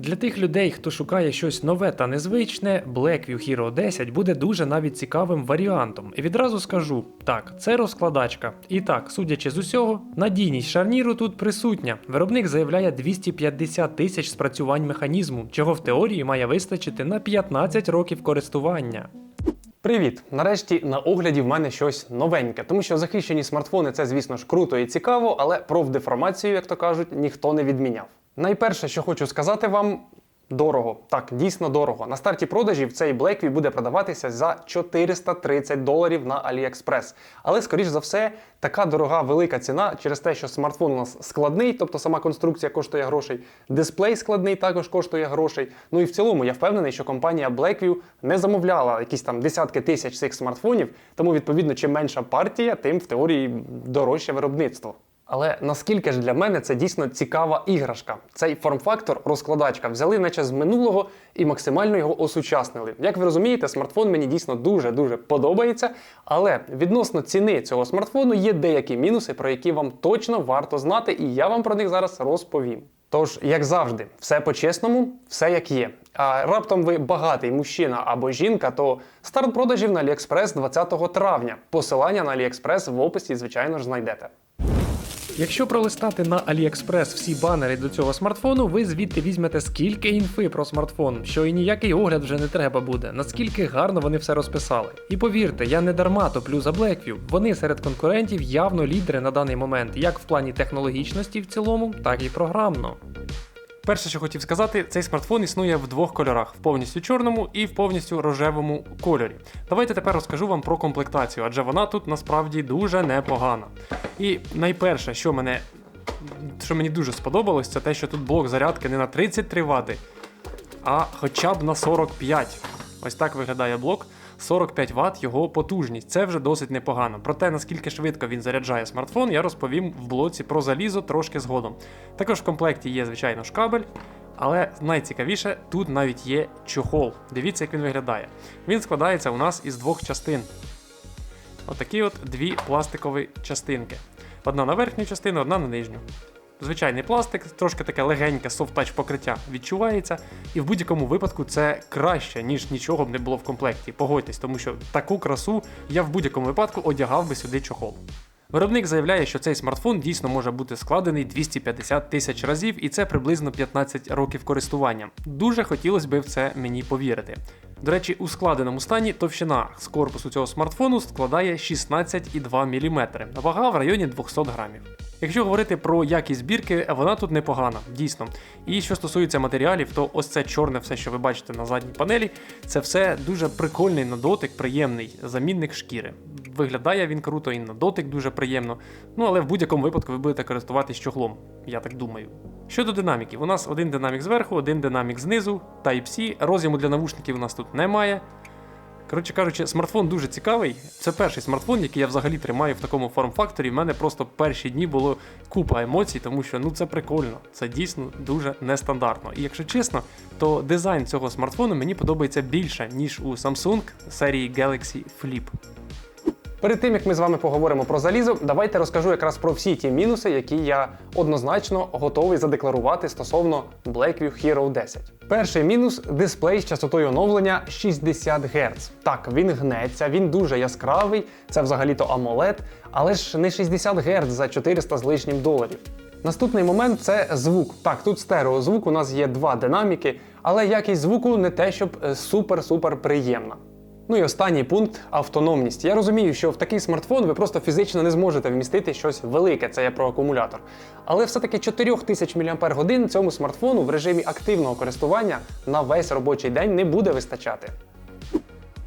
Для тих людей, хто шукає щось нове та незвичне, Blackview Hero 10 буде дуже навіть цікавим варіантом. І відразу скажу: так, це розкладачка. І так, судячи з усього, надійність шарніру тут присутня. Виробник заявляє 250 тисяч спрацювань механізму, чого в теорії має вистачити на 15 років користування. Привіт! Нарешті на огляді в мене щось новеньке, тому що захищені смартфони це, звісно ж, круто і цікаво, але профдеформацію, як то кажуть, ніхто не відміняв. Найперше, що хочу сказати вам. Дорого, так, дійсно дорого. На старті продажів цей Blackview буде продаватися за 430 доларів на AliExpress. Але, скоріш за все, така дорога велика ціна через те, що смартфон у нас складний, тобто сама конструкція коштує грошей, дисплей складний також коштує грошей. Ну і в цілому я впевнений, що компанія Blackview не замовляла якісь там десятки тисяч цих смартфонів, тому відповідно, чим менша партія, тим в теорії дорожче виробництво. Але наскільки ж для мене це дійсно цікава іграшка? Цей форм-фактор розкладачка взяли наче з минулого і максимально його осучаснили. Як ви розумієте, смартфон мені дійсно дуже-дуже подобається, але відносно ціни цього смартфону є деякі мінуси, про які вам точно варто знати, і я вам про них зараз розповім. Тож, як завжди, все по-чесному, все як є. А раптом ви багатий мужчина або жінка, то старт продажів на AliExpress 20 травня. Посилання на AliExpress в описі, звичайно ж, знайдете. Якщо пролистати на AliExpress всі банери до цього смартфону, ви звідти візьмете скільки інфи про смартфон, що і ніякий огляд вже не треба буде, наскільки гарно вони все розписали. І повірте, я не дарма топлю за Blackview. Вони серед конкурентів явно лідери на даний момент, як в плані технологічності в цілому, так і програмно. Перше, що хотів сказати, цей смартфон існує в двох кольорах: в повністю чорному і в повністю рожевому кольорі. Давайте тепер розкажу вам про комплектацію, адже вона тут насправді дуже непогана. І найперше, що мене що мені дуже сподобалось, це те, що тут блок зарядки не на 33 Вт, а хоча б на 45. Ось так виглядає блок. 45 Вт його потужність. Це вже досить непогано. Про те, наскільки швидко він заряджає смартфон, я розповім в блоці про залізо трошки згодом. Також в комплекті є, звичайно, ж кабель. Але найцікавіше, тут навіть є чохол. Дивіться, як він виглядає. Він складається у нас із двох частин. Отакі от дві пластикові частинки. Одна на верхню частину, одна на нижню. Звичайний пластик, трошки таке легеньке софт-тач покриття відчувається, і в будь-якому випадку це краще, ніж нічого б не було в комплекті. Погодьтесь, тому що таку красу я в будь-якому випадку одягав би сюди чохол. Виробник заявляє, що цей смартфон дійсно може бути складений 250 тисяч разів, і це приблизно 15 років користування. Дуже хотілося б в це мені повірити. До речі, у складеному стані товщина з корпусу цього смартфону складає 16,2 мм, вага в районі 200 грамів. Якщо говорити про якість збірки, вона тут непогана, дійсно. І що стосується матеріалів, то ось це чорне все, що ви бачите на задній панелі, це все дуже прикольний на дотик, приємний замінник шкіри. Виглядає він круто і на дотик дуже приємно. Ну але в будь-якому випадку ви будете користуватись чохлом, я так думаю. Щодо динаміків, у нас один динамік зверху, один динамік знизу, Type-C, роз'єму для навушників у нас тут немає. Коротше кажучи, смартфон дуже цікавий. Це перший смартфон, який я взагалі тримаю в такому форм-факторі. У мене просто перші дні було купа емоцій, тому що ну це прикольно, це дійсно дуже нестандартно. І якщо чесно, то дизайн цього смартфону мені подобається більше, ніж у Samsung серії Galaxy Flip. Перед тим як ми з вами поговоримо про залізо, давайте розкажу якраз про всі ті мінуси, які я однозначно готовий задекларувати стосовно Blackview Hero 10. Перший мінус дисплей з частотою оновлення 60 Гц. Так, він гнеться, він дуже яскравий, це взагалі-то AMOLED, але ж не 60 Гц за 400 з лишнім доларів. Наступний момент це звук. Так, тут стереозвук, у нас є два динаміки, але якість звуку не те, щоб е, супер-супер приємна. Ну і останній пункт автономність. Я розумію, що в такий смартфон ви просто фізично не зможете вмістити щось велике, це я про акумулятор. Але все-таки 4000 мАч цьому смартфону в режимі активного користування на весь робочий день не буде вистачати.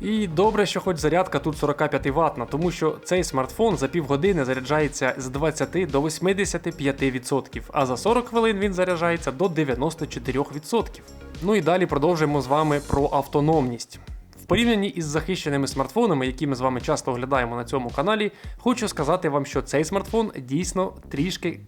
І добре, що хоч зарядка тут 45 ватна, тому що цей смартфон за півгодини заряджається з 20 до 85%, а за 40 хвилин він заряджається до 94%. Ну і далі продовжуємо з вами про автономність. В порівнянні із захищеними смартфонами, які ми з вами часто оглядаємо на цьому каналі, хочу сказати вам, що цей смартфон дійсно трішки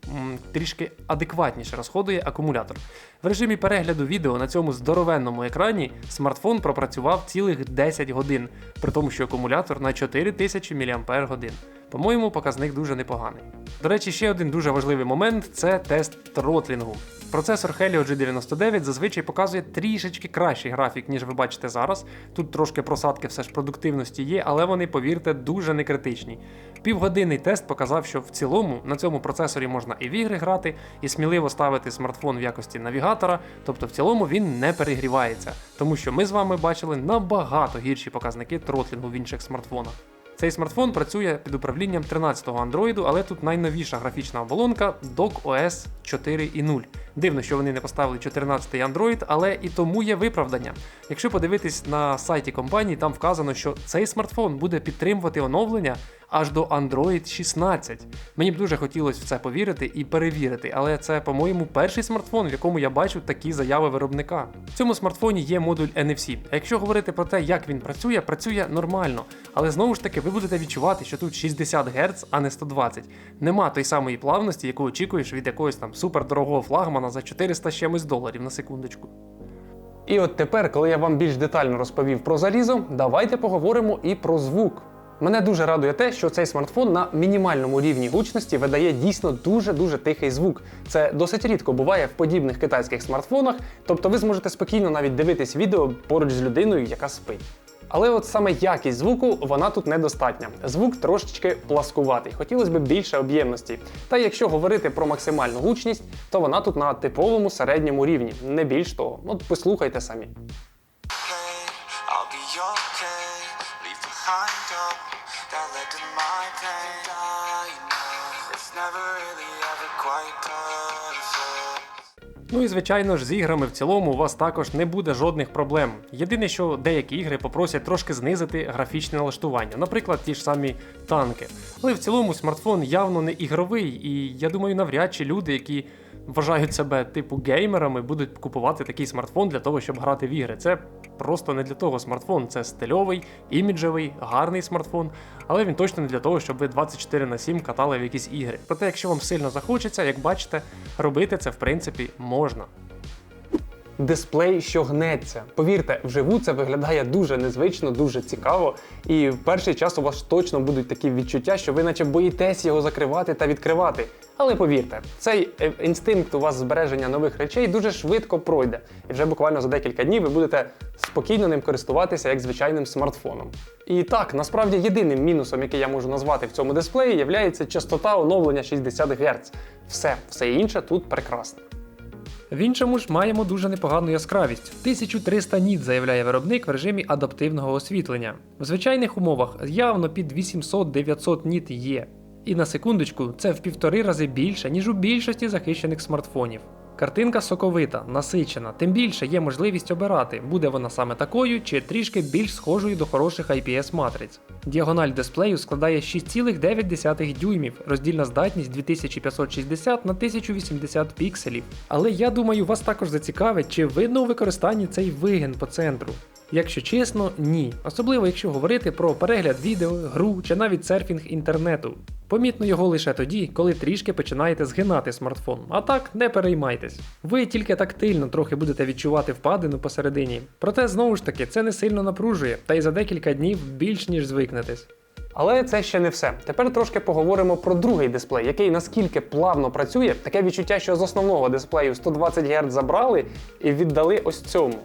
трішки адекватніше розходує акумулятор. В режимі перегляду відео на цьому здоровенному екрані смартфон пропрацював цілих 10 годин, при тому, що акумулятор на 4000 мАч. По-моєму, показник дуже непоганий. До речі, ще один дуже важливий момент це тест тротлінгу. Процесор Helio G99 зазвичай показує трішечки кращий графік, ніж ви бачите зараз. Тут трошки просадки все ж продуктивності є, але вони, повірте, дуже не критичні. Півгодинний тест показав, що в цілому на цьому процесорі можна і в ігри грати, і сміливо ставити смартфон в якості навігатора, тобто в цілому він не перегрівається, тому що ми з вами бачили набагато гірші показники тротлінгу в інших смартфонах. Цей смартфон працює під управлінням 13-го Android, але тут найновіша графічна оболонка DocOS 4.0. Дивно, що вони не поставили 14-й Android, але і тому є виправдання. Якщо подивитись на сайті компанії, там вказано, що цей смартфон буде підтримувати оновлення аж до Android 16. Мені б дуже хотілося в це повірити і перевірити, але це, по-моєму, перший смартфон, в якому я бачу такі заяви виробника. В цьому смартфоні є модуль NFC. А якщо говорити про те, як він працює, працює нормально. Але знову ж таки, ви будете відчувати, що тут 60 Гц, а не 120. Нема той самої плавності, яку очікуєш від якогось там супердорогого флагмана за 400 з чимось доларів на секундочку. І от тепер, коли я вам більш детально розповів про залізо, давайте поговоримо і про звук. Мене дуже радує те, що цей смартфон на мінімальному рівні гучності видає дійсно дуже-дуже тихий звук. Це досить рідко буває в подібних китайських смартфонах, тобто ви зможете спокійно навіть дивитись відео поруч з людиною, яка спить. Але от саме якість звуку вона тут недостатня. Звук трошечки пласкуватий, хотілося б більше об'ємності. Та якщо говорити про максимальну гучність, то вона тут на типовому середньому рівні, не більш того. От послухайте самі. Ну і звичайно ж, з іграми в цілому у вас також не буде жодних проблем. Єдине, що деякі ігри попросять трошки знизити графічне налаштування, наприклад, ті ж самі танки. Але в цілому смартфон явно не ігровий, і я думаю, навряд чи люди, які вважають себе типу геймерами, будуть купувати такий смартфон для того, щоб грати в ігри. Це просто не для того смартфон, це стильовий, іміджевий, гарний смартфон, але він точно не для того, щоб ви 24 на 7 катали в якісь ігри. Проте, якщо вам сильно захочеться, як бачите, робити це в принципі можна. Дисплей, що гнеться. Повірте, вживу це виглядає дуже незвично, дуже цікаво. І в перший час у вас точно будуть такі відчуття, що ви наче боїтесь його закривати та відкривати. Але повірте, цей е, інстинкт у вас збереження нових речей дуже швидко пройде. І вже буквально за декілька днів ви будете спокійно ним користуватися як звичайним смартфоном. І так, насправді єдиним мінусом, який я можу назвати в цьому дисплеї, є частота оновлення 60 Гц. Все, все інше тут прекрасно. В іншому ж маємо дуже непогану яскравість 1300 ніт, заявляє виробник в режимі адаптивного освітлення. В звичайних умовах явно під 800-900 ніт є. І на секундочку, це в півтори рази більше, ніж у більшості захищених смартфонів. Картинка соковита, насичена, тим більше є можливість обирати, буде вона саме такою чи трішки більш схожою до хороших IPS матриць. Діагональ дисплею складає 6,9 дюймів, роздільна здатність 2560 на 1080 пікселів. Але я думаю, вас також зацікавить, чи видно у використанні цей вигін по центру. Якщо чесно, ні. Особливо якщо говорити про перегляд відео, гру чи навіть серфінг інтернету. Помітно його лише тоді, коли трішки починаєте згинати смартфон. А так не переймайтесь. Ви тільки тактильно трохи будете відчувати впадину посередині. Проте знову ж таки це не сильно напружує, та й за декілька днів більш ніж звикнетесь. Але це ще не все. Тепер трошки поговоримо про другий дисплей, який наскільки плавно працює. Таке відчуття, що з основного дисплею 120 Гц забрали і віддали ось цьому.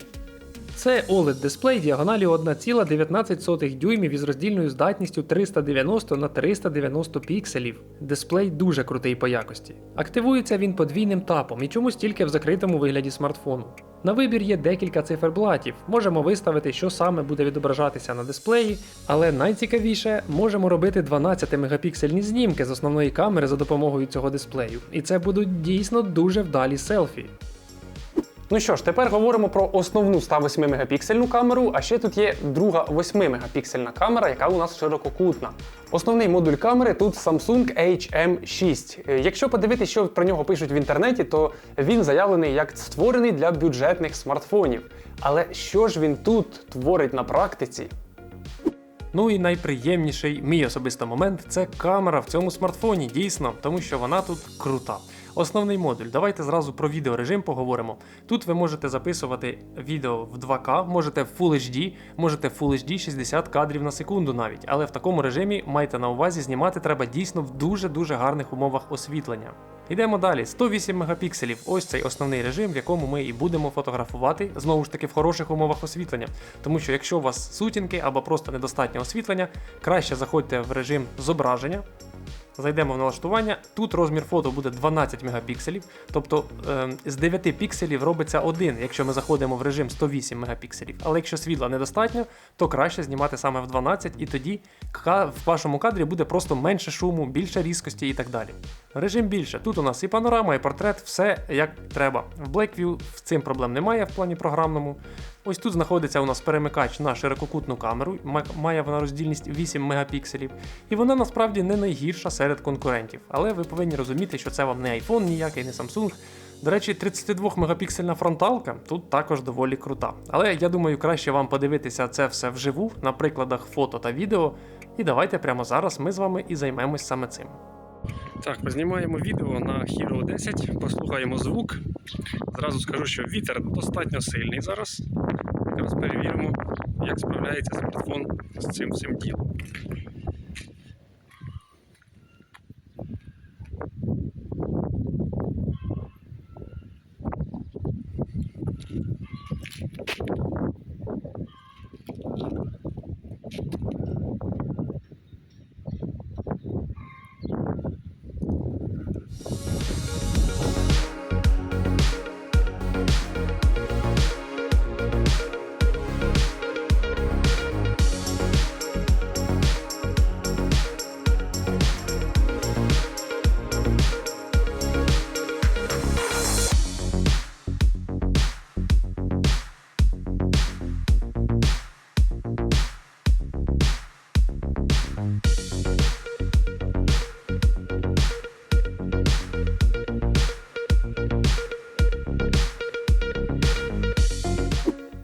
Це oled дисплей діагоналію 1,19 дюймів із роздільною здатністю 390 на 390 пікселів. Дисплей дуже крутий по якості. Активується він подвійним тапом і чомусь тільки в закритому вигляді смартфону. На вибір є декілька циферблатів, можемо виставити, що саме буде відображатися на дисплеї, але найцікавіше можемо робити 12 мегапіксельні знімки з основної камери за допомогою цього дисплею. І це будуть дійсно дуже вдалі селфі. Ну що ж, тепер говоримо про основну 108 мегапіксельну камеру, а ще тут є друга 8 мегапіксельна камера, яка у нас ширококутна. Основний модуль камери тут Samsung HM6. Е, Якщо подивитися, що про нього пишуть в інтернеті, то він заявлений як створений для бюджетних смартфонів. Але що ж він тут творить на практиці? Ну і найприємніший мій особистий момент це камера в цьому смартфоні, дійсно, тому що вона тут крута. Основний модуль. Давайте зразу про відеорежим поговоримо. Тут ви можете записувати відео в 2К, можете в Full HD, можете в Full HD 60 кадрів на секунду навіть, але в такому режимі майте на увазі, знімати треба дійсно в дуже-дуже гарних умовах освітлення. Йдемо далі. 108 мегапікселів. Ось цей основний режим, в якому ми і будемо фотографувати знову ж таки в хороших умовах освітлення. Тому що якщо у вас сутінки або просто недостатнє освітлення, краще заходьте в режим зображення. Зайдемо в налаштування. Тут розмір фото буде 12 мегапікселів, тобто е, з 9 пікселів робиться один, якщо ми заходимо в режим 108 мегапікселів. Але якщо світла недостатньо, то краще знімати саме в 12, і тоді в вашому кадрі буде просто менше шуму, більше різкості і так далі. Режим більше. Тут у нас і панорама, і портрет, все як треба. В Blackview з цим проблем немає в плані програмному. Ось тут знаходиться у нас перемикач на ширококутну камеру, ма- має вона роздільність 8 мегапікселів, і вона насправді не найгірша серед конкурентів. Але ви повинні розуміти, що це вам не iPhone ніякий, не Samsung. До речі, 32 мегапіксельна фронталка тут також доволі крута. Але я думаю, краще вам подивитися це все вживу на прикладах фото та відео. І давайте прямо зараз ми з вами і займемось саме цим. Так, знімаємо відео на Hero 10, послухаємо звук. Зразу скажу, що вітер достатньо сильний зараз. Якраз перевіримо, як справляється смартфон з цим всім ділом.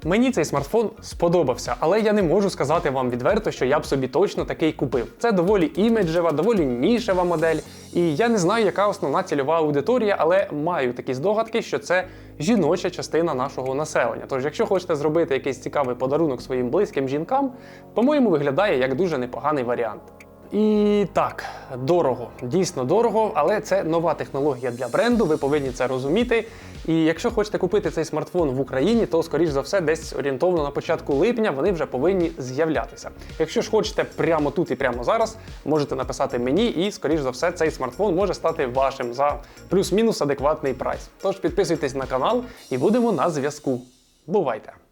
Мені цей смартфон сподобався, але я не можу сказати вам відверто, що я б собі точно такий купив. Це доволі іміджева, доволі нішева модель. І я не знаю, яка основна цільова аудиторія, але маю такі здогадки, що це жіноча частина нашого населення. Тож, якщо хочете зробити якийсь цікавий подарунок своїм близьким жінкам, по-моєму, виглядає як дуже непоганий варіант. І так, дорого, дійсно дорого, але це нова технологія для бренду, ви повинні це розуміти. І якщо хочете купити цей смартфон в Україні, то скоріш за все, десь орієнтовно на початку липня вони вже повинні з'являтися. Якщо ж хочете прямо тут і прямо зараз, можете написати мені, і скоріш за все, цей смартфон може стати вашим за плюс-мінус адекватний прайс. Тож підписуйтесь на канал і будемо на зв'язку. Бувайте!